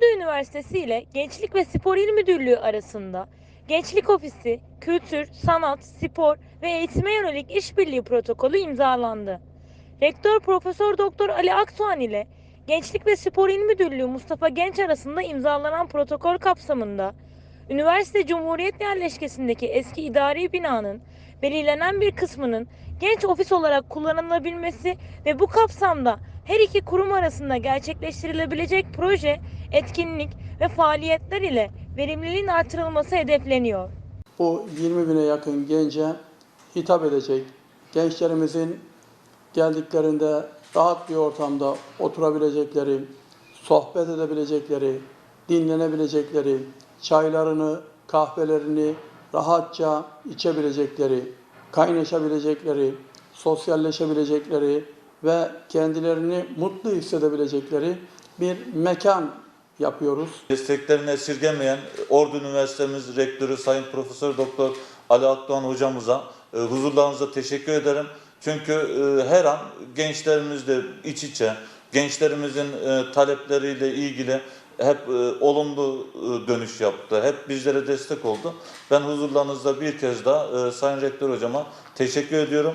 Ordu Üniversitesi ile Gençlik ve Spor İl Müdürlüğü arasında Gençlik Ofisi, Kültür, Sanat, Spor ve Eğitime yönelik işbirliği protokolü imzalandı. Rektör Profesör Doktor Ali Aksoğan ile Gençlik ve Spor İl Müdürlüğü Mustafa Genç arasında imzalanan protokol kapsamında üniversite Cumhuriyet yerleşkesindeki eski idari binanın belirlenen bir kısmının genç ofis olarak kullanılabilmesi ve bu kapsamda her iki kurum arasında gerçekleştirilebilecek proje, etkinlik ve faaliyetler ile verimliliğin artırılması hedefleniyor. Bu 20 bine yakın gence hitap edecek. Gençlerimizin geldiklerinde rahat bir ortamda oturabilecekleri, sohbet edebilecekleri, dinlenebilecekleri, çaylarını, kahvelerini rahatça içebilecekleri, kaynaşabilecekleri, sosyalleşebilecekleri ve kendilerini mutlu hissedebilecekleri bir mekan yapıyoruz. Desteklerini esirgemeyen Ordu Üniversitemiz Rektörü Sayın Profesör Doktor Ali Akdoğan hocamıza e, huzurlarınıza teşekkür ederim. Çünkü e, her an gençlerimizle iç içe, gençlerimizin e, talepleriyle ilgili hep e, olumlu e, dönüş yaptı. Hep bizlere destek oldu. Ben huzurlarınızda bir kez daha e, Sayın Rektör hocama teşekkür ediyorum.